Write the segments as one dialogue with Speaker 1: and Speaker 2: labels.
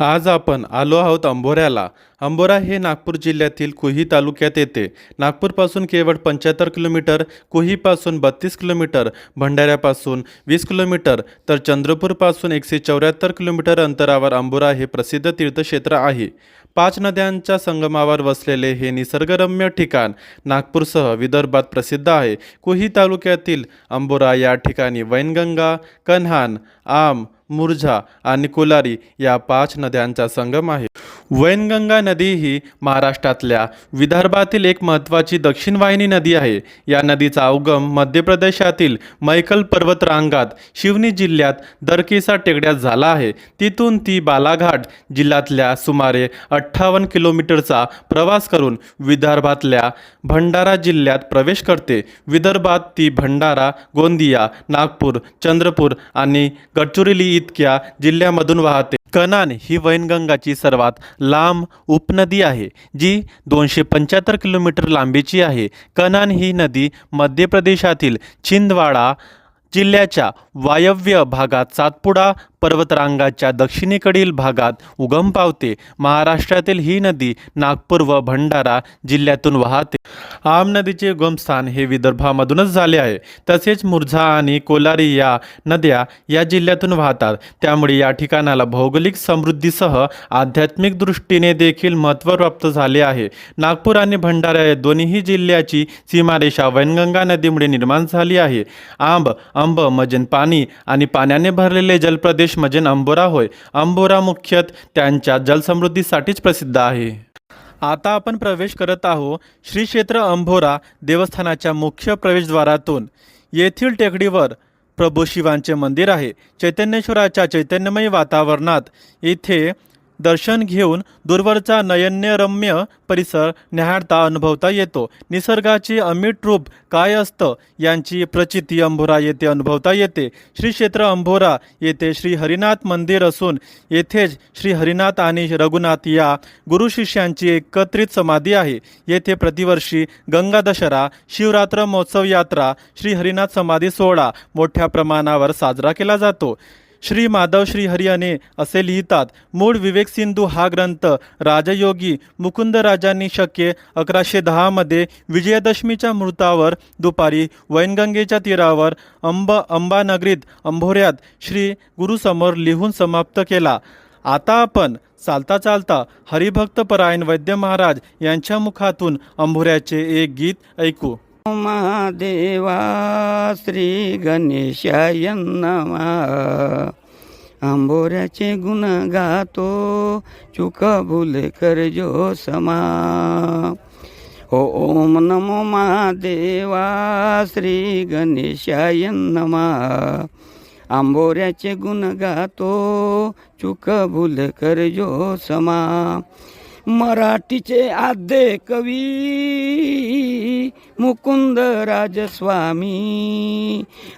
Speaker 1: आज आपण आलो आहोत अंबोऱ्याला. अंबोरा हे नागपूर जिल्ह्यातील कुही तालुक्यात येते. नागपूरपासून केवळ पंच्याहत्तर किलोमीटर कुहीपासून बत्तीस किलोमीटर भंडाऱ्यापासून वीस किलोमीटर तर चंद्रपूरपासून एकशे चौऱ्याहत्तर किलोमीटर अंतरावर अंबोरा हे प्रसिद्ध तीर्थक्षेत्र आहे. पाच नद्यांच्या संगमावर वसलेले हे निसर्गरम्य ठिकाण नागपूरसह विदर्भात प्रसिद्ध आहे. कुही तालुक्यातील अंबोरा या ठिकाणी वैनगंगा कन्हान आम मुरझा आणि कोलारी या पाच नद्यांचा संगम आहे. वैनगंगा नदी ही महाराष्ट्रातल्या विदर्भातील एक महत्त्वाची दक्षिण वाहिनी नदी आहे. या नदीचा उगम मध्य प्रदेशातील मैकल पर्वत रांगात शिवनी जिल्ह्यात दरकेसा टेकड्यात झाला आहे. तिथून ती बालाघाट जिल्ह्यातल्या सुमारे अठ्ठावन्न किलोमीटरचा प्रवास करून विदर्भातल्या भंडारा जिल्ह्यात प्रवेश करते. विदर्भात ती भंडारा गोंदिया नागपूर चंद्रपूर आणि गडचिरोली इतक्या जिल्ह्यामधून वाहते. कनान ही वैनगंगाची सर्वात लांब उपनदी आहे जी दोनशे पंच्याहत्तर किलोमीटर लांबीची आहे. कनान ही नदी मध्य प्रदेशातील छिंदवाडा जिल्ह्याच्या वायव्य भागात सातपुडा पर्वतरांगाच्या दक्षिणेकडील भागात उगम पावते. महाराष्ट्रातील ही नदी नागपूर व भंडारा जिल्ह्यातून वाहते. आम नदीचे उगमस्थान हे विदर्भामधूनच झाले आहे. तसेच मुरझा आणि कोलारी या नद्या या जिल्ह्यातून वाहतात. त्यामुळे या ठिकाणाला भौगोलिक समृद्धीसह आध्यात्मिक दृष्टीने देखील महत्त्व प्राप्त झाले आहे. नागपूर आणि भंडारा या दोन्ही जिल्ह्याची सीमारेषा वैनगंगा नदीमुळे निर्माण झाली आहे. आंब अंब मजन पाणी आणि पाण्याने भरलेले जलप्रदेश म्हणजे अंबोरा होय. अंबोरा मुख्यत त्यांच्या जलसमृद्धीसाठीच प्रसिद्ध आहे. आता आपण प्रवेश करत आहोत श्री क्षेत्र अंभोरा देवस्थानाच्या मुख्य प्रवेशद्वारातून. येथील टेकडीवर प्रभू शिवांचे मंदिर आहे. चैतन्येश्वराच्या चैतन्यमय वातावरणात येथे दर्शन घेऊन दूरवरचा नयन्यरम्य परिसर न्याहाळता अनुभवता येतो. निसर्गाचे अमिट रूप काय असतं यांची प्रचिती अंभोरा येथे अनुभवता येते. श्री क्षेत्र अंभोरा येथे श्री हरिनाथ मंदिर असून येथेच श्री हरिनाथ आणि रघुनाथ या गुरु शिष्यांची एकत्रित समाधी आहे. येथे प्रतिवर्षी गंगा दशरा शिवरात्र महोत्सव यात्रा श्री हरिनाथ समाधी सोहळा मोठ्या प्रमाणावर साजरा केला जातो. श्री माधव श्री हरियाने असे लिहितात. मूळ विवेक सिंधू हा ग्रंथ राजयोगी मुकुंद राजांनी शक्य अकराशे दहामध्ये विजयादशमीच्या मृतावर दुपारी वैनगंगेच्या तीरावर अंब अंबानगरीत अंभोऱ्यात श्री गुरुसमोर लिहून समाप्त केला. आता आपण चालता चालता हरिभक्तपरायण वैद्य महाराज यांच्या मुखातून अंभोऱ्याचे एक गीत ऐकू.
Speaker 2: महादेवा श्री गणेशाय नमा. आंबोऱ्याचे गुण गातो चुक भूल करजो समा. ओ ओम नमो महादेवा श्री गणेशाय नमा. आंबोऱ्याचे गुण गातो चुक भूल करजो समा. मराठीचे आद्य कवी मुकुंद राजस्वामी.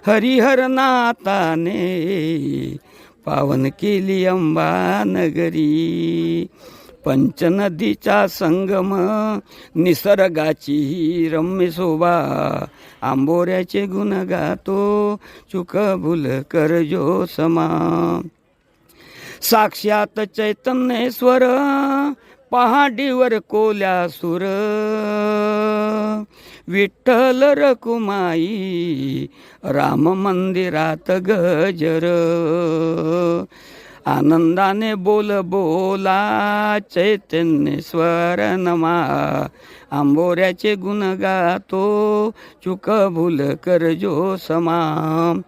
Speaker 2: हरिहरनाथाने पावन केली अंबानगरी. पंचनदीचा संगम निसर्गाची ही रम्य शोभा. आंबोऱ्याचे गुण गातो चुक भूल करजो समा. साक्षात चैतन्येश्वर पहाडीवर कोल्या सुर. विठ्ठल रकुमाई राम मंदिरात गजर. आनंदाने बोल बोला चैतन्येश्वर नमा. आंबोऱ्याचे गुण गातो चुक भूल करजो समा.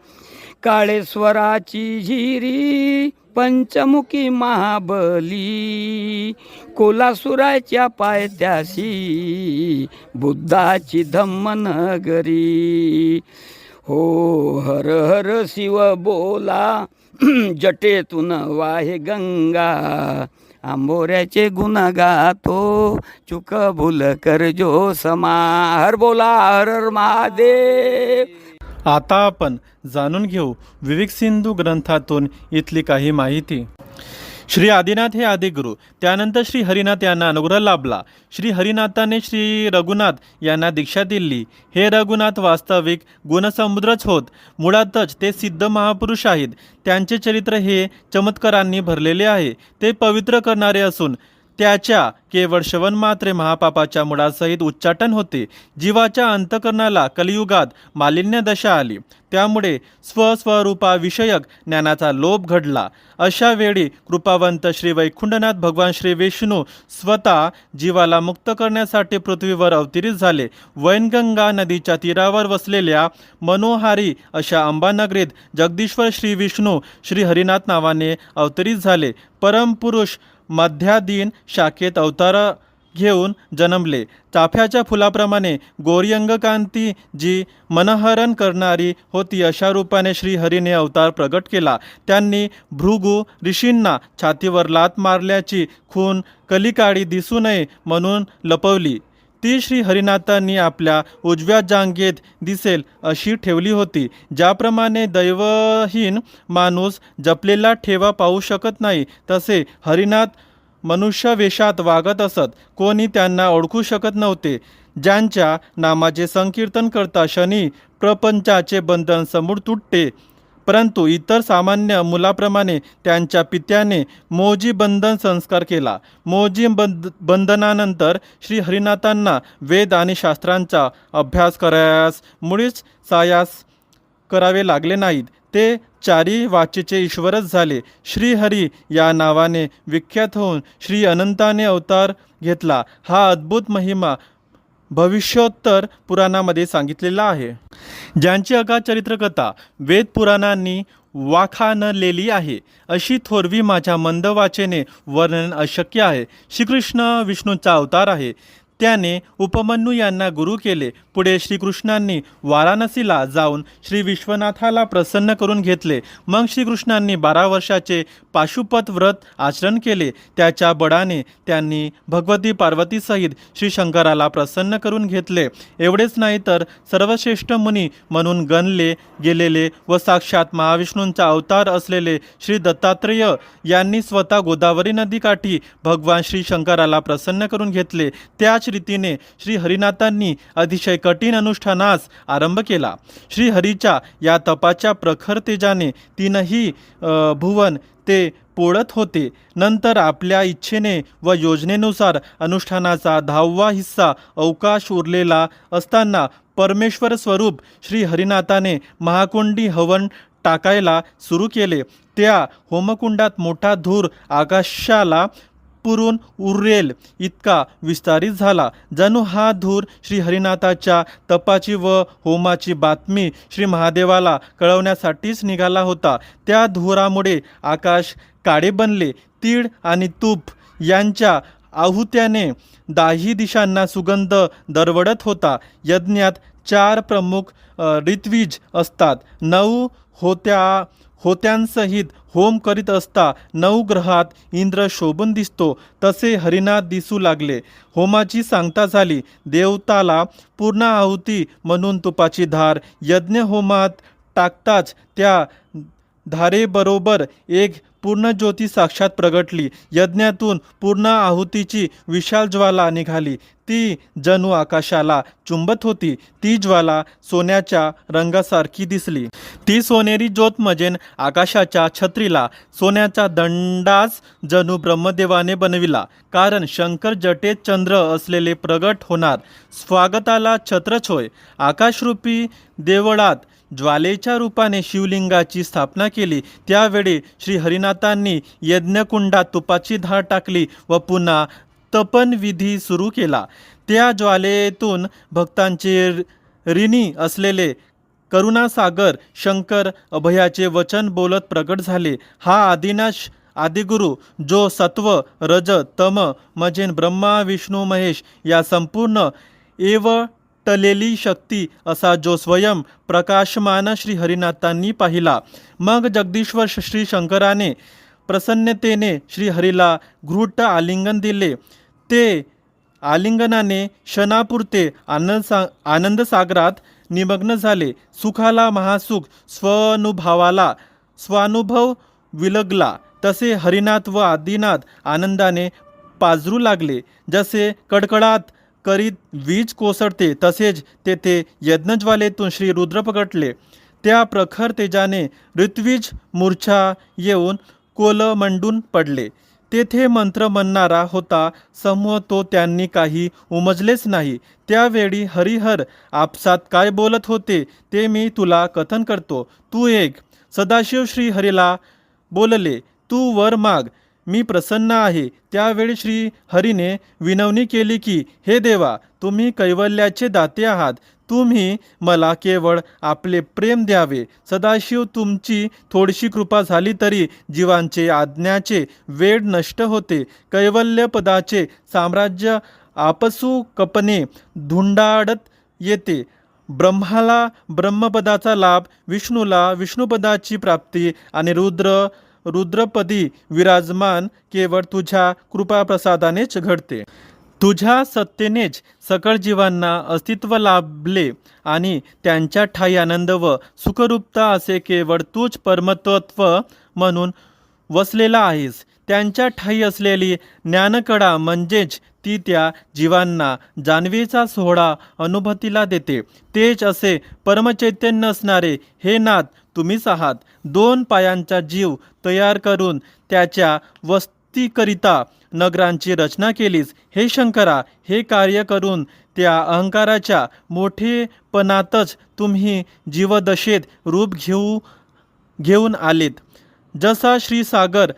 Speaker 2: काळेश्वराची झिरी पंचमुखी महाबली कोलासुराच्या पायथ्याशी बुद्धाची धम्मनगरी. हो हर हर शिव बोला जटेतून वाहे गंगा. आंबोऱ्याचे गुण गातो चुक भूल करजो समा. हर बोला हर हर महादेव.
Speaker 1: आता आपण जाणून घेऊ विवेक सिंधू ग्रंथातून इथली काही माहिती. श्री आदिनाथ हे आदिगुरु. त्यानंतर श्री हरिनाथ यांना अनुग्रह लाभला. श्री हरिनाथाने श्री रघुनाथ यांना दीक्षा दिली. हे रघुनाथ वास्तविक गुणसमुद्रच होत. मुळातच ते सिद्ध महापुरुष आहेत. त्यांचे चरित्र हे चमत्कारांनी भरलेले आहे. ते पवित्र करणारे असून त्याच्या केवळ श्रवण मात्रे महापापाच्या मुळासहित उच्चाटन होते. जीवाच्या अंतकरणाला कलियुगात मालिन्य दशा आली. त्यामुळे स्वस्वरूपाविषयक ज्ञानाचा लोभ घडला. अशा वेळी कृपावंत श्री वैकुंठनाथ भगवान श्री विष्णू स्वतः जीवाला मुक्त करण्यासाठी पृथ्वीवर अवतरित झाले. वैनगंगा नदीच्या तीरावर वसलेल्या मनोहारी अशा अंबानगरीत जगदीश्वर श्री विष्णू श्री हरिनाथ नावाने अवतरित झाले. परमपुरुष मध्यादीन शाखेत अवतार घेऊन जन्मले. चाफ्याच्या फुलाप्रमाणे गोरियंगकांती जी मनहरण करणारी होती अशा रूपाने श्रीहरीने अवतार प्रगट केला. त्यांनी भृगु ऋषींना छातीवर लात मारल्याची खून कलिकाळी दिसू नये म्हणून लपवली. ती श्री हरिनाथांनी आपल्या उजव्या जांगेत दिसेल अशी ठेवली होती. ज्याप्रमाणे दैवहीन माणूस जपलेला ठेवा पाहू शकत नाही तसे हरिनाथ मनुष्य वेशात वागत असत. कोणी त्यांना ओळखू शकत नव्हते. ज्यांच्या नामाचे संकीर्तन करता शनी प्रपंचाचे बंधन समोर तुटते. परंतु इतर सामान्य मुलाप्रमाणे त्यांच्या पित्याने मोजी बंधन संस्कार केला. मोजी बंद बंधनानंतर श्री हरिनाथांना वेद आणि शास्त्रांचा अभ्यास करायास मुळीच सायास करावे लागले नाहीत. ते चारी वाचेचे ईश्वरच झाले. श्रीहरी या नावाने विख्यात होऊन श्री अनंताने अवतार घेतला. हा अद्भुत महिमा भविष्योत्तर पुराणामध्ये सांगितलेला आहे. ज्यांची अगा चरित्रकथा वेद पुराणांनी वाखाणलेली आहे अशी थोरवी माझ्या मंद वाचेने वर्णन अशक्य आहे. श्रीकृष्ण विष्णूचा अवतार आहे. त्याने उपमन्यू यांना गुरु केले. पुढे श्रीकृष्णांनी वाराणसीला जाऊन श्री विश्वनाथाला प्रसन्न करून घेतले. मग श्रीकृष्णांनी बारा वर्षाचे पाशुपत व्रत आचरण केले. त्याच्या बळाने त्यांनी भगवती पार्वतीसहित श्री शंकराला प्रसन्न करून घेतले. एवढेच नाही तर सर्वश्रेष्ठ मुनी म्हणून गणले गेलेले व साक्षात महाविष्णूंचा अवतार असलेले श्री दत्तात्रेय यांनी स्वतः गोदावरी नदीकाठी भगवान श्री शंकराला प्रसन्न करून घेतले. त्याच रीतीने श्री हरिनाथांनी अतिशय कठीण अनुष्ठानास आरंभ केला. श्रीहरीच्या या तपाच्या प्रखर तेजाने तीनही भुवन ते पोळत होते. नंतर आपल्या इच्छेने व योजनेनुसार अनुष्ठानाचा दहावा हिस्सा अवकाश उरलेला असताना परमेश्वर स्वरूप श्री हरिनाथाने महाकुंडी हवन टाकायला सुरू केले. त्या होमकुंडात मोठा धूर आकाशाला पुरून उरेल इतका विस्तारित झाला. जणू हा धूर श्री हरिनाथाच्या तपाची व होमाची बातमी श्री महादेवाला कळवण्यासाठीच निघाला होता. त्या धुरामुळे आकाश काळे बनले. तीळ आणि तूप यांच्या आहुत्याने दाही दिशांना सुगंध दरवडत होता. यज्ञात चार प्रमुख ऋत्विज असतात. नऊ होत्या होत्यांसहित होम करीत असता नऊ ग्रहात इंद्र शोभून दिसतो तसे हरिनाथ दिसू लागले. होमाची सांगता झाली देवताला पूर्ण आहुती म्हणून तुपाची धार यज्ञ होमात टाकताच त्या धारेबरोबर एक पूर्ण ज्योती साक्षात प्रगटली. यज्ञातून पूर्ण आहुतीची विशाल ज्वाला निघाली. ती जणू आकाशाला चुंबत होती. ती ज्वाला सोन्याच्या रंगासारखी दिसली. ती सोनेरी ज्योत मजेन आकाशाच्या छत्रीला सोन्याचा दंडास जणू ब्रह्मदेवाने बनविला. कारण शंकर जटेत चंद्र असलेले प्रगट होणार. स्वागताला छत्रच होय आकाशरूपी देवळात ज्वालेच्या रूपाने शिवलिंगाची स्थापना केली. त्यावेळी श्री हरिनाथांनी यज्ञकुंडात तुपाची धार टाकली व पुन्हा तपनविधी सुरू केला. त्या ज्वालेतून भक्तांचे ऋणी असलेले करुणासागर शंकर अभयाचे वचन बोलत प्रगट झाले. हा आदिनाश आदिगुरु जो सत्व रज तम मजेन ब्रह्मा विष्णू महेश या संपूर्ण एव टलेली शक्ती असा जो स्वयं प्रकाशमान श्री हरिनाथांनी पाहिला. मग जगदीश्वर श्री शंकराने प्रसन्नतेने श्रीहरीला घृट आलिंगन दिले. ते आलिंगनाने क्षणापुरते आनंद सा आनंदसागरात निमग्न झाले. सुखाला महासुख स्वानुभवाला स्वानुभव विलगला. तसे हरिनाथ व आदिनाथ आनंदाने पाजरू लागले. जसे कडकडात करीत वीज कोसळते तसेच तेथे यज्ञज्वालेतून श्री रुद्र पकडले. त्या प्रखर तेजाने ऋत्विज मूर्छा येऊन कोलमंडून पडले. तेथे मंत्र म्हणणारा होता समूह तो त्यांनी काही उमजलेच नाही. त्यावेळी हरिहर आपसात काय बोलत होते ते मी तुला कथन करतो. तू एक सदाशिव श्री हरीला बोलले. तू वर माग. मी प्रसन्न आहे. त्यावेळी श्री हरीने विनवणी केली की हे देवा तुम्ही कैवल्याचे दाते आहात. तुम्ही मला केवळ आपले प्रेम द्यावे. सदाशिव तुमची थोडीशी कृपा झाली तरी जीवांचे आज्ञाचे वेळ नष्ट होते. कैवल्य पदाचे साम्राज्य आपसू कपने धुंडाडत येते. ब्रह्माला ब्रह्मपदाचा लाभ विष्णूला विष्णुपदाची प्राप्ती आणि रुद्र रुद्रपदी विराजमान केवळ तुझ्या कृपाप्रसादानेच घडते. तुझ्या सत्तेनेच सकळ जीवांना अस्तित्व लाभले आणि त्यांच्या ठाई आनंद व सुखरूपता असे केवळ तूच परमतत्व म्हणून वसलेला आहेस. त्यांच्या ठाई असलेली ज्ञानकडा म्हणजेच ती त्या जीवांना जानवीचा सोहळा अनुभूतीला देते. तेच असे परमचैतन्य असणारे हे नाथ तुम्हीच आहात. दोन पायांचा जीव तयार करून त्याच्या वस्तीकरिता नगरांची रचना केलीस. हे शंकरा हे कार्य करून त्या अहंकाराच्या मोठेपणातच तुम्ही जीवदशेत रूप घेऊ घेऊन आलेत. जसा श्रीसागर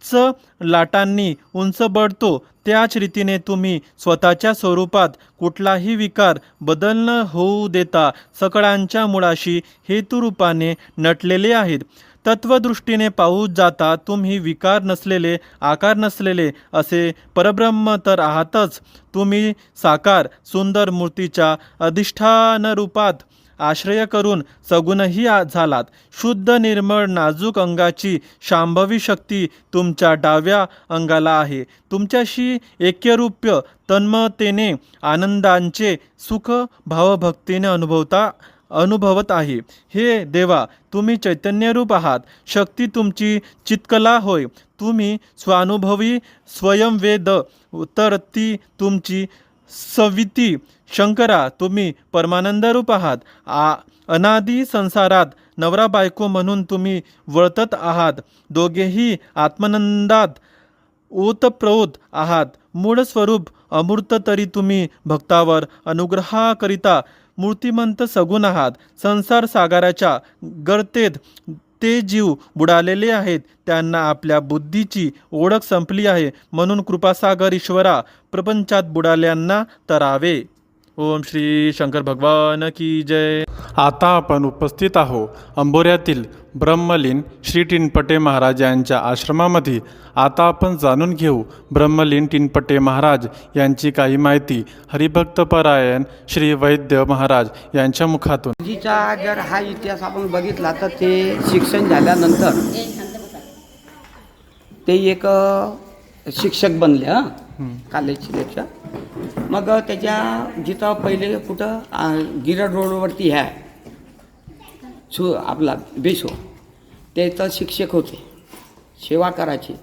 Speaker 1: उच्च लाटांनी उंच बढतो. त्याच रीतीने तुम्ही स्वतःच्या स्वरूपात कुठलाही विकार बदल न होऊ देता सकळांच्या मुळाशी हेतुरूपाने नटलेले आहेत. तत्वदृष्टीने पाहू जाता तुम्ही विकार नसलेले आकार नसलेले असे परब्रह्म तर आहातच. तुम्ही साकार सुंदर मूर्तीच्या अधिष्ठान रूपात आश्रय करून सगुणही झालात. शुद्ध निर्मळ नाजूक अंगाची शांभवी शक्ती तुमच्या डाव्या अंगाला आहे. तुमच्याशी ऐक्यरूप्य तन्मतेने आनंदांचे सुख भावभक्तीने अनुभवता अनुभवत आहे. हे देवा तुम्ही चैतन्यरूप आहात. शक्ती तुमची चितकला होय. तुम्ही स्वानुभवी स्वयंवेद तर ती तुमची सविती शंकरा तुम्ही परमानंदरूप आहात. आ अनादी संसारात नवरा बायको म्हणून तुम्ही वळतत आहात. दोघेही आत्मानंदात ओतप्रोत आहात. मूळ स्वरूप अमूर्त तरी तुम्ही भक्तावर अनुग्रहाकरिता मूर्तिमंत सगुण आहात. संसार सागराच्या गर्तेत ते जीव बुडालेले आहेत. त्यांना आपल्या बुद्धीची ओळख संपली आहे. म्हणून कृपासागर ईश्वरा प्रपंचात बुडाल्यांना तरावे. ओम श्री शंकर भगवान की जय. आता आपण उपस्थित आहो अंबोऱ्यातील ब्रह्मलीन श्री टिनपटे महाराज यांच्या आश्रमामध्ये. आता आपण जाणून घेऊ ब्रह्मलीन टिनपटे महाराज यांची काही माहिती. हरिभक्तपरायण श्री वैद्य महाराज यांच्या मुखातून.
Speaker 3: जर हा इतिहास आपण बघितला तर ते शिक्षण झाल्यानंतर ते एक अ, शिक्षक बनले हां कॉलेजचे त्याच्या मग त्याच्या जिथं पहिले कुठं गिरड रोडवरती ह्या सु आपला बेसो ते इथं शिक्षक होते सेवा करायचे.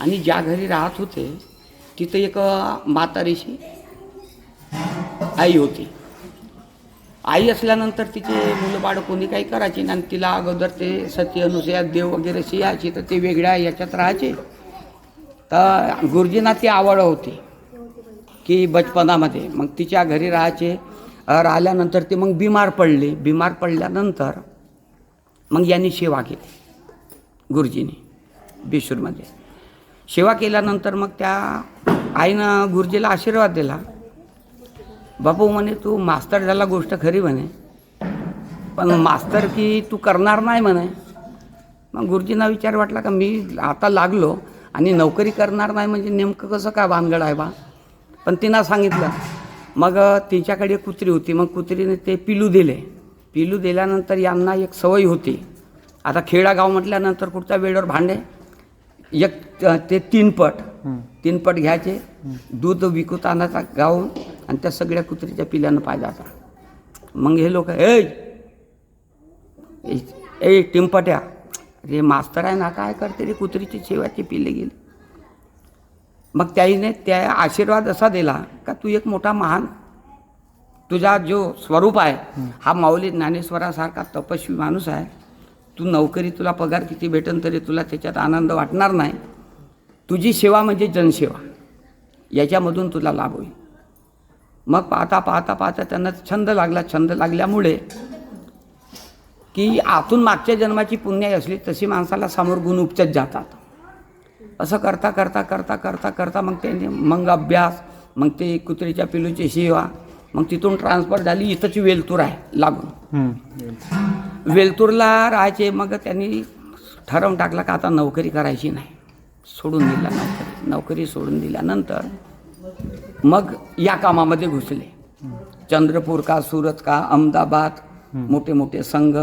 Speaker 3: आणि ज्या घरी राहत होते तिथं एक म्हातारीशी आई होती. आई असल्यानंतर तिचे मुलं बाळं कोणी काही करायची आणि तिला अगोदर ते सत्य अनुसया देव वगैरे यायची तर ते वेगळ्या याच्यात राहायचे. तर गुरुजींना ती आवड होती. की बचपनामध्ये. मग तिच्या घरी राहायचे. राहिल्यानंतर ती मग बिमार पडली. बिमार पडल्यानंतर मग यांनी सेवा केली. गुरुजीने बेसूरमध्ये. सेवा केल्यानंतर मग त्या आईनं गुरुजीला आशीर्वाद दिला. बापू म्हणे तू मास्तर झाला गोष्ट खरी म्हणे. पण मास्तर की तू करणार नाही म्हणे. मग गुरुजींना विचार वाटला का मी आता लागलो. आणि नोकरी करणार नाही म्हणजे नेमकं कसं काय भानगड आहे बा? पण तिनं सांगितलं मग तिच्याकडे कुत्री होती मग कुत्रीने ते पिलू दिले. पिलू दिल्यानंतर यांना एक सवय होती. आता खेडागाव म्हटल्यानंतर कुठच्या वेळेवर भांडे? एक ते तीन पट. तीन पट घ्यायचे दूध विकत आणायचा गावून आणि त्या सगळ्या कुत्रीच्या पिल्यानं पाजायचा मग हे लोक ए ए टिंपट्या रे मास्तर आहे ना काय करते रे कुत्रीची शेवाची पिल्ले गेली. मग त्याईने त्या आशीर्वाद असा दिला का तू एक मोठा महान तुझा जो स्वरूप आहे हा माऊली ज्ञानेश्वरासारखा तपस्वी माणूस आहे. तू नोकरी तुला पगार किती भेटन तरी तुला त्याच्यात आनंद वाटणार नाही. तुझी सेवा म्हणजे जनसेवा. याच्यामधून तुला लाभ होईल. मग पाहता पाहता पाहता त्यांना छंद लागला. छंद लागल्यामुळे की आतून मागच्या जन्माची पुण्य असली तशी माणसाला समोर गुण उपचत जातात. असं करता करता करता करता करता मग त्यांनी मग अभ्यास मग ते कुत्रीच्या पिलूची सेवा मग तिथून ट्रान्सफर झाली इथंची वेलतूर आहे लागून. वेलतूरला राहायचे मग त्यांनी ठरवून टाकलं का आता नोकरी करायची नाही. सोडून दिला नोकरी नोकरी सोडून दिल्यानंतर मग या कामामध्ये घुसले. चंद्रपूर का सुरत का अहमदाबाद मोठे मोठे संघ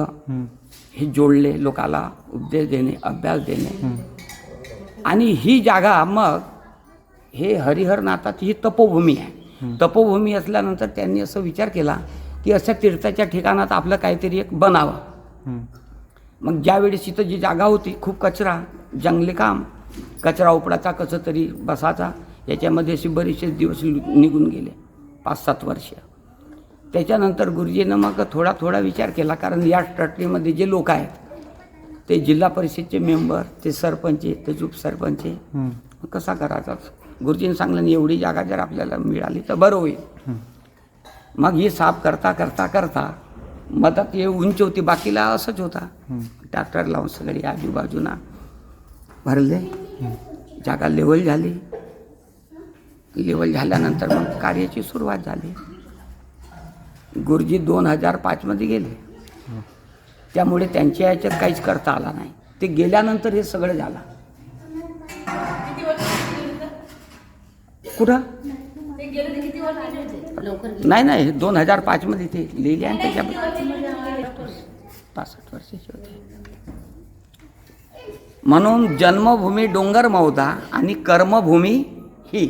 Speaker 3: हे जोडले लोकाला उपदेश देणे अभ्यास देणे. आणि ही जागा मग हे हरिहरनाथाची ही तपोभूमी आहे. तपोभूमी असल्यानंतर त्यांनी असं विचार केला की अशा तीर्थाच्या ठिकाणात आपलं काहीतरी एक बनावं. मग ज्यावेळेस इथं जी जागा होती खूप कचरा जंगली काम कचरा उपडाचा कसं तरी बसाचा याच्यामध्ये असे बरेचसे दिवस निघून गेले पाच सात वर्ष. त्याच्यानंतर गुरुजीनं मग थोडा थोडा विचार केला कारण या ट्रस्टीमध्ये जे लोक आहेत ते जिल्हा परिषदचे मेंबर ते सरपंच ते उपसरपंच कसा करायचा? गुरुजीनं सांगलं "नाही, एवढी जागा जर आपल्याला मिळाली तर बरं होईल. मग ही साफ करता करता करता मधात हे उंच होती बाकीला असंच होता. ट्रॅक्टर लावून सगळी आजूबाजूना भरले. जागा लेवल झाली. लेवल झाल्यानंतर मग कार्याची सुरुवात झाली. गुरुजी दोन हजार पाचमध्ये गेले. त्यामुळे त्यांच्या याच्यात काहीच करता आला नाही. ते गेल्यानंतर हे सगळं झालं. कुठं? नाही नाही दोन हजार पाचमध्ये ते लिहिले आणि त्याच्याबद्दल पासष्ट वर्षाचे होते. म्हणून जन्मभूमी डोंगर मौदा आणि कर्मभूमी ही.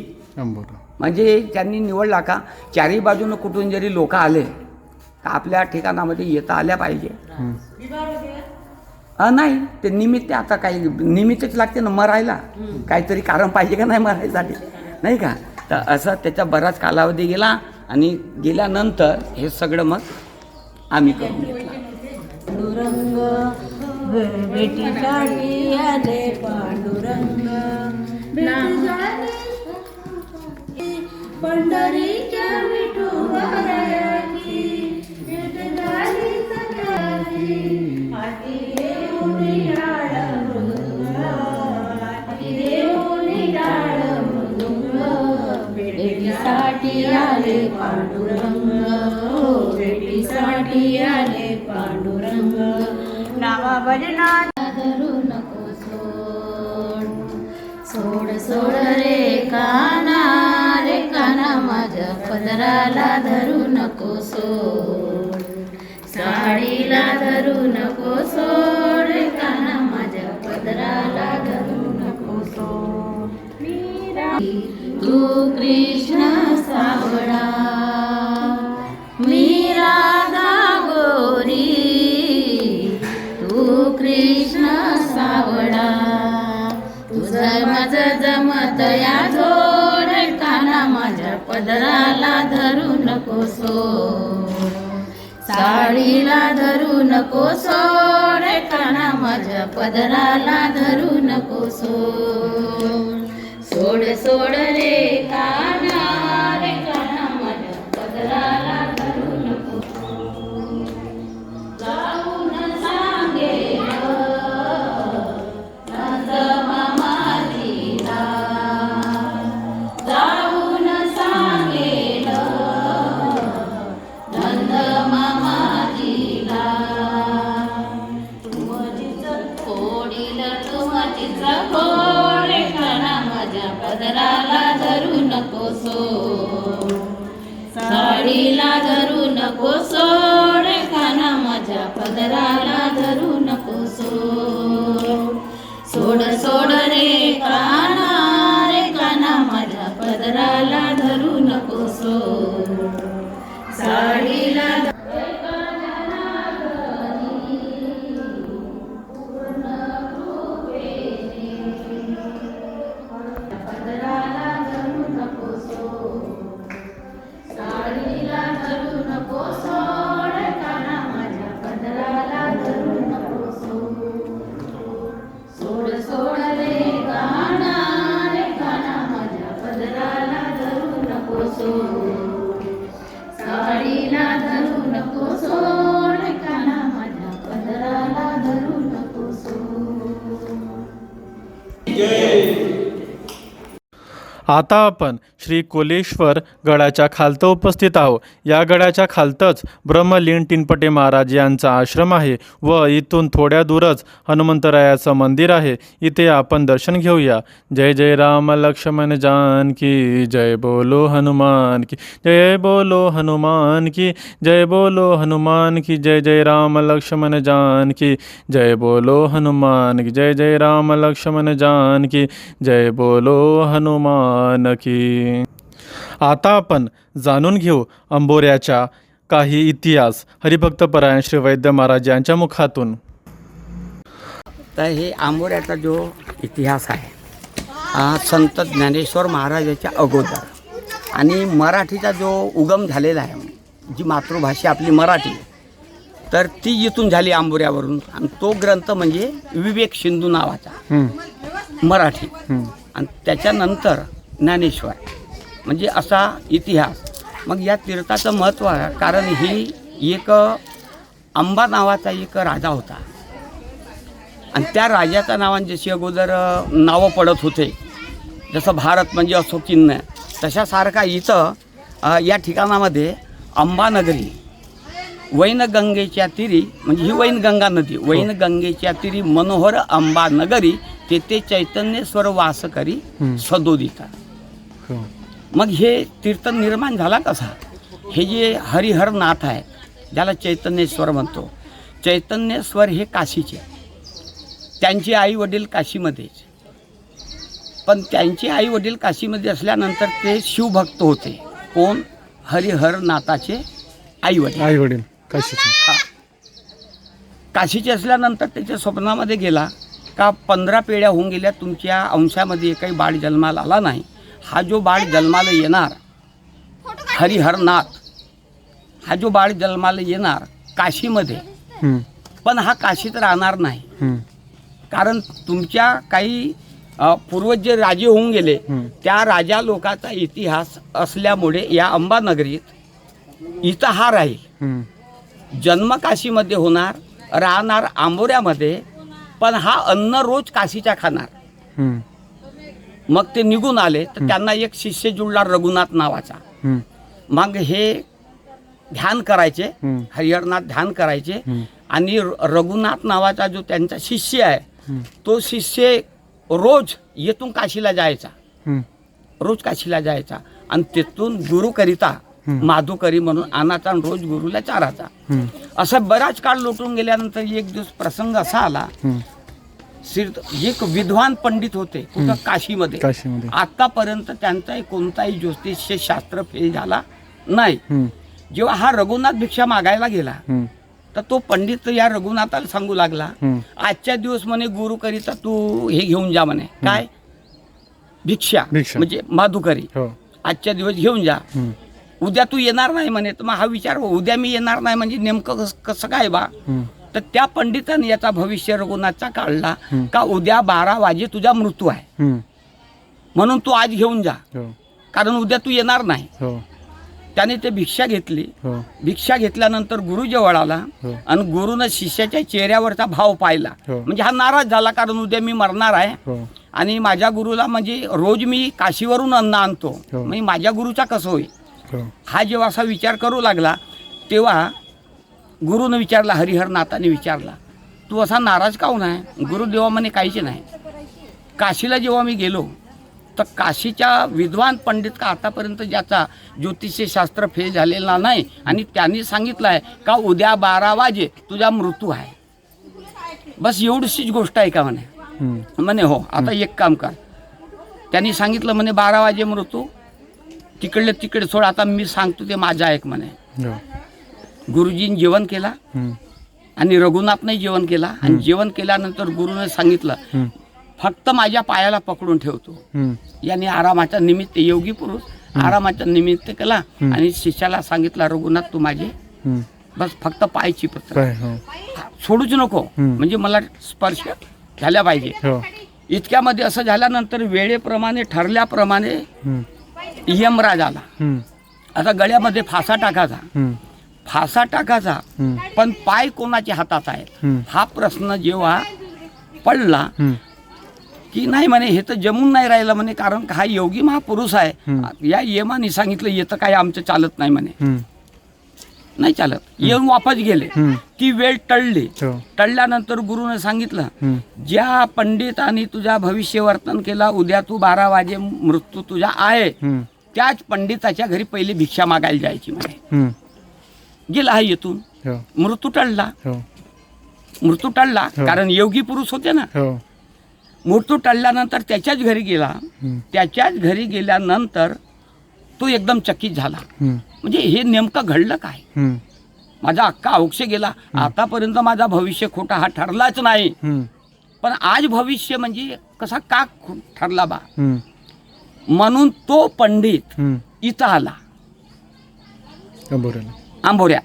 Speaker 3: म्हणजे त्यांनी निवडला का? चारही बाजूनं कुठून जरी लोक आले तर आपल्या ठिकाणामध्ये येता आल्या पाहिजे. हा नाही ते निमित्त आता काही निमित्तच लागते ना मरायला. काहीतरी कारण पाहिजे का नाही मरायसाठी? नाही का? तर असं त्याचा बराच कालावधी गेला आणि गेल्यानंतर हे सगळं मग आम्ही करून घेतलं.
Speaker 4: पंढरीच्या विठुरायाची झाली हाती डाळ हाती डाळ भेटीसाठी आले पांडुरंग भेटीसाठी आले पांडुरंग. नावा भजनात धरू नको सोड सोड सोड रे काना. रे काना माझ्या पदराला धरू नको सोड. साडीला धरू नको सोड. काना माझ्या पदराला धरू नको सोड. तू कृष्ण सावळा. मी गोरी. कृष्ण सावळा. तुझं माझं जमत या नकोसो नको साडीला धरू नको सोड. काना माझ्या पदराला धरू नकोसो सोड सोड रे.
Speaker 1: आता आपण श्री कोलेश्वर गडाच्या खालतं उपस्थित आहोत. या गडाच्या खालतच ब्रह्मलीन टिनपटे महाराज यांचा आश्रम आहे व इथून थोड्या दूरच हनुमंतरायाचं मंदिर आहे. इथे आपण दर्शन घेऊया. जय जय राम लक्ष्मण जानकी जय बोलो हनुमान की जय बोलो हनुमान की जय बोलो हनुमान की जय जय राम लक्ष्मण जानकी जय बोलो हनुमान की जय जय राम लक्ष्मण जानकी जय बोलो हनुमान की आता आपण जाणून घेऊ अंबोऱ्याच्या काही इतिहास. हरिभक्तपरायण श्री वैद्य महाराज यांच्या मुखातून.
Speaker 3: तर हे आंबोऱ्याचा जो इतिहास आहे हा संत ज्ञानेश्वर महाराजाच्या अगोदर. आणि मराठीचा जो उगम झालेला आहे जी मातृभाषा आपली मराठी तर ती इथून झाली आंबोऱ्यावरून. आणि तो ग्रंथ म्हणजे विवेक सिंधू नावाचा. मराठी. आणि त्याच्यानंतर ज्ञानेश्वर. म्हणजे असा इतिहास. मग या तीर्थाचं महत्त्व आहे कारण ही एक अंबा नावाचा एक राजा होता. आणि त्या राजाच्या नावाने जशी अगोदर नावं पडत होते. जसं भारत म्हणजे असो चिन्ह. तशासारखा इथं या ठिकाणामध्ये अंबानगरी वैनगंगेच्या तिरी म्हणजे ही वैनगंगा नदी वैनगंगेच्या तिरी मनोहर अंबानगरी तेथे चैतन्येश्वर वास करी सदोदिता. मग हे तीर्थ निर्माण झाला कसा? हे जे हरिहर नाथ आहे ज्याला चैतन्येश्वर म्हणतो. चैतन्येश्वर हे काशीचे. त्यांचे आई वडील काशीमध्येच. पण त्यांचे आई वडील काशीमध्ये असल्यानंतर ते शिवभक्त होते. कोण? हरिहर नाथाचे आई वडील.
Speaker 1: आई वडील कशाचे.
Speaker 3: हा. काशीचे असल्यानंतर त्याच्या स्वप्नामध्ये गेला का पंधरा पिढ्या होऊन गेल्या तुमच्या अंशामध्ये काही बाळ जन्माला आला नाही. हा जो बाळ जन्माला येणार हरिहरनाथ हा जो बाळ जन्माला येणार काशीमध्ये पण हा काशीत राहणार नाही. कारण तुमच्या काही पूर्वज जे राजे होऊन गेले त्या राजा लोकांचा इतिहास असल्यामुळे या अंबानगरीत इथं हा राहील. जन्म काशीमध्ये होणार राहणार आंबोऱ्यामध्ये पण हा अन्न रोज काशीच्या खाणार. मग ते निघून आले तर त्यांना एक शिष्य जुळला रघुनाथ नावाचा. मग हे ध्यान करायचे हरिहरनाथ ध्यान करायचे आणि रघुनाथ नावाचा जो त्यांचा शिष्य आहे तो शिष्य रोज येथून काशीला जायचा. रोज काशीला जायचा. आणि तिथून गुरुकरिता माधुकरी म्हणून आणाचा आणि रोज गुरुला चाराचा असं बराच काळ लोटून गेल्यानंतर एक दिवस प्रसंग असा आला एक विद्वान पंडित होते कुठं? काशीमध्ये. आतापर्यंत त्यांचाही कोणताही ज्योतिष्य शास्त्र फेल झाला नाही. जेव्हा हा रघुनाथ भिक्षा मागायला गेला तर तो पंडित या रघुनाथाला सांगू लागला आजच्या दिवस म्हणे गुरु करिता तू हे घेऊन जा म्हणे. काय? भिक्षा. म्हणजे माधुकरी.
Speaker 1: हो.
Speaker 3: आजच्या दिवस घेऊन जा. उद्या तू येणार नाही म्हणे तर मग हा विचार उद्या मी येणार नाही म्हणजे नेमकं कसं काय बा? तर त्या पंडिताने याचा भविष्य रघुनाथचा काढला का उद्या बारा वाजे तुझा मृत्यू आहे. म्हणून तू आज घेऊन जा.
Speaker 1: हो.
Speaker 3: कारण उद्या तू येणार नाही.
Speaker 1: हो.
Speaker 3: त्याने ते भिक्षा घेतली.
Speaker 1: हो.
Speaker 3: भिक्षा घेतल्यानंतर गुरु जवळ आला. आणि गुरुनं शिष्याच्या चेहऱ्यावरचा भाव पाहिला. म्हणजे हा नाराज झाला कारण उद्या मी मरणार आहे. आणि माझ्या गुरुला म्हणजे रोज मी काशीवरून अन्न आणतो. म्हणजे माझ्या गुरुचा कसं होईल?
Speaker 1: हा
Speaker 3: जेव्हा असा विचार करू लागला तेव्हा गुरुनं विचारला हरिहरनाथाने विचारला तू असा नाराज काहून आहे? गुरुदेवा म्हणे काहीच नाही. काशीला जेव्हा मी गेलो तर काशीच्या विद्वान पंडित का आतापर्यंत ज्याचा ज्योतिषी शास्त्र फेल झालेला नाही आणि त्यांनी सांगितलं आहे का उद्या बारा वाजे तुझा मृत्यू आहे. बस एवढीशीच गोष्ट आहे का म्हणे? म्हणे हो आता एक काम कर. त्यांनी सांगितलं म्हणे बारा वाजे मृत्यू. तिकडले तिकडे सोड आता मी सांगतो ते माझं ऐक म्हणे.
Speaker 1: हो.
Speaker 3: गुरुजींनी जेवण केला. आणि रघुनाथने जेवण केला. आणि जेवण केल्यानंतर गुरुने सांगितलं फक्त माझ्या पायाला पकडून ठेवतो. याने आरामाच्या निमित्त योगी पुरुष आरामाच्या निमित्त केला. आणि शिष्याला सांगितलं रघुनाथ तू माझे बस फक्त पाय चिपत्र
Speaker 1: काय हो.
Speaker 3: सोडूच नको. म्हणजे मला स्पर्श झाल्या पाहिजे.
Speaker 1: हो.
Speaker 3: इतक्यामध्ये असं झाल्यानंतर वेळेप्रमाणे ठरल्याप्रमाणे यमराज आला. आता गळ्यामध्ये फासा टाकायचा. फासा टाकायचा पण पाय कोणाच्या हातात आहेत हा प्रश्न जेव्हा पडला की नाही म्हणे हे तर जमून नाही राहिलं म्हणे कारण हा योगी महापुरुष आहे या यमाने सांगितलं येतं काय आमचं चालत नाही म्हणे. नाही चालत येऊन वापस गेले. ती वेळ टळली
Speaker 1: हो.
Speaker 3: टळल्यानंतर गुरुने सांगितलं. ज्या पंडितांनी तुझा भविष्य वर्तन केला उद्या तू बारा वाजे मृत्यू तुझा आहे. त्याच पंडिताच्या घरी पहिले भिक्षा मागायला जायची म्हणे. गेला हा येथून
Speaker 1: हो.
Speaker 3: मृत्यू टळला
Speaker 1: हो.
Speaker 3: मृत्यू टळला
Speaker 1: हो.
Speaker 3: कारण योगी पुरुष होते ना. मृत्यू टळल्यानंतर त्याच्याच घरी गेला. त्याच्याच घरी गेल्यानंतर तो एकदम चकित झाला. म्हणजे हे नेमकं घडलं काय. माझा अख्खा औक्ष गेला आतापर्यंत माझा भविष्य खोटा हा ठरलाच नाही. पण आज भविष्य म्हणजे कसा का ठरला बा. म्हणून तो पंडित. इथं आला. आंबोऱ्या.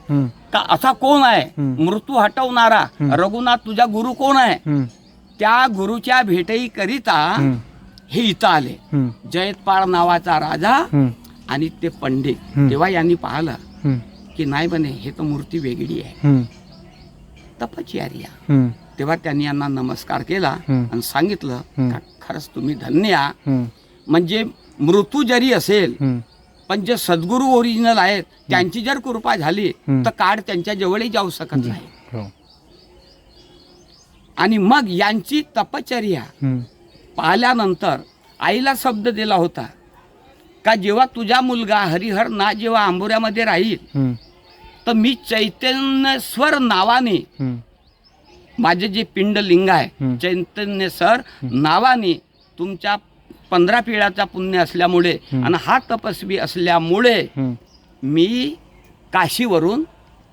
Speaker 3: का असा कोण आहे. मृत्यू हटवणारा. रघुनाथ तुझा गुरु कोण आहे. त्या गुरुच्या भेटई करिता. हे इथं आले. जयतपाळ नावाचा राजा. आणि ते पंडित. तेव्हा यांनी पाहिलं. की नाही बने हे तर मूर्ती वेगळी आहे
Speaker 1: हम्म.
Speaker 3: तेव्हा त्यांनी यांना नमस्कार केला. आणि सांगितलं. का खरंच तुम्ही धन्य. म्हणजे मृत्यू जरी असेल. पण जे सद्गुरू ओरिजिनल आहेत त्यांची जर कृपा झाली. तर काळ त्यांच्या जवळही जाऊ शकत नाही
Speaker 1: हो.
Speaker 3: आणि मग यांची तपचर्या.
Speaker 1: पाहिल्यानंतर
Speaker 3: आईला शब्द दिला होता का जेव्हा तुझा मुलगा हरिहर ना जेव्हा आंबोऱ्यामध्ये राहील. तर मी चैतन्यस्वर नावाने. माझे जे पिंडलिंग आहे
Speaker 1: हम्म.
Speaker 3: चैतन्यस्वर नावाने तुमच्या पंधरा पिढ्याचा पुण्य असल्यामुळे. आणि हा तपस्वी असल्यामुळे. मी काशीवरून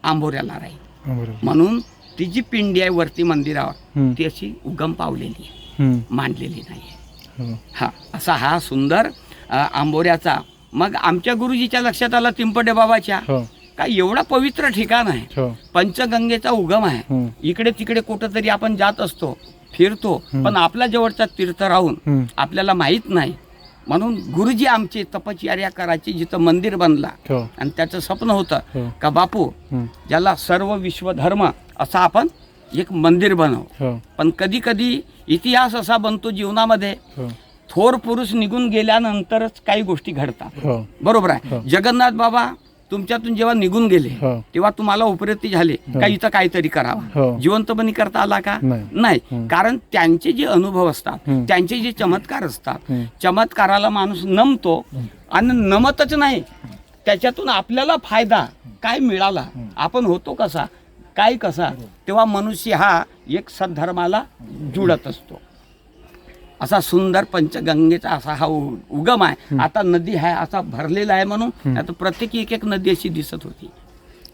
Speaker 3: आंबोऱ्याला राहील. म्हणून ती जी पिंडी आहे वरती मंदिरावर. ती अशी उगम पावलेली आहे. मांडलेली नाही
Speaker 1: हो.
Speaker 3: हा असा हा सुंदर आंबोऱ्याचा मग आमच्या गुरुजीच्या लक्षात आला तिंपटे बाबाच्या
Speaker 1: हो.
Speaker 3: का एवढा पवित्र ठिकाण आहे
Speaker 1: हो.
Speaker 3: पंचगंगेचा उगम आहे. इकडे तिकडे कुठं तरी आपण जात असतो फिरतो. पण आपल्या जवळचा तीर्थ राहून. आपल्याला माहीत नाही म्हणून गुरुजी आमचे तपश्चर्या करायची जिथं मंदिर बनला
Speaker 1: हो.
Speaker 3: आणि त्याचं स्वप्न होतं
Speaker 1: हो.
Speaker 3: का बापू. ज्याला सर्व विश्वधर्म असा आपण एक मंदिर बनव
Speaker 1: हो.
Speaker 3: पण कधी कधी इतिहास असा बनतो जीवनामध्ये. थोर पुरुष निघून गेल्यानंतरच काही गोष्टी घडतात. बरोबर आहे. जगन्नाथ बाबा तुमच्यातून जेव्हा निघून गेले
Speaker 1: हो.
Speaker 3: तेव्हा तुम्हाला उपरती झाले
Speaker 1: हो.
Speaker 3: का इथं काहीतरी करावा
Speaker 1: हो.
Speaker 3: जिवंतपणी करता आला का
Speaker 1: नाही.
Speaker 3: नाही. कारण त्यांचे जे अनुभव असतात. त्यांचे जे चमत्कार असतात. चमत्काराला माणूस नमतो आणि नमतच नाही त्याच्यातून आपल्याला फायदा काय मिळाला आपण होतो कसा काय कसा तेव्हा मनुष्य हा एक सद्धर्माला जुळत असतो असा सुंदर पंचगंगेचा असा हा उगम आहे आता नदी आहे असा भरलेला आहे म्हणून आता प्रत्येकी एक एक नदी अशी दिसत होती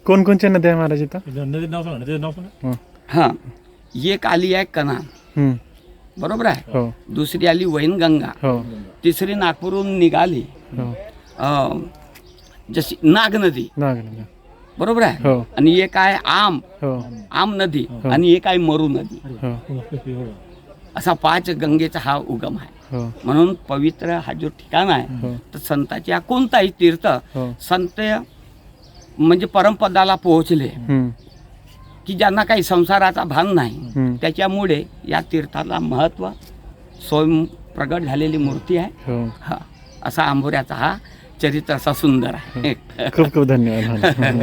Speaker 1: कोणकोणच्या नद्या आहे महाराज इथं
Speaker 5: नदीचं नाव सांगा नदीचं नाव सांगा
Speaker 1: हो.
Speaker 3: हा एक आली आहे कनान
Speaker 1: हम्म.
Speaker 3: बरोबर आहे
Speaker 1: हो.
Speaker 3: दुसरी आली वैनगंगा
Speaker 1: हो.
Speaker 3: तिसरी नागपूरहून निघाली
Speaker 1: हो.
Speaker 3: अं, जशी नाग नदी
Speaker 1: नागनदी.
Speaker 3: बरोबर आहे
Speaker 1: हो.
Speaker 3: आणि एक आहे आम
Speaker 1: हो.
Speaker 3: आम नदी आणि एक आहे मरू नदी
Speaker 1: हो.
Speaker 3: असा पाच गंगेचा हा उगम आहे
Speaker 1: हो.
Speaker 3: म्हणून पवित्र हा जो ठिकाण आहे
Speaker 1: हो.
Speaker 3: तर संताची हा कोणताही तीर्थ
Speaker 1: हो.
Speaker 3: संत म्हणजे परमपदाला पोहोचले. की ज्यांना काही संसाराचा भान नाही. त्याच्यामुळे या तीर्थाला महत्त्व स्वयं प्रगट झालेली मूर्ती आहे
Speaker 1: हो.
Speaker 3: हा असा आंबोऱ्याचा हा चरित्र असा सुंदर आहे
Speaker 1: खूप खूप धन्यवाद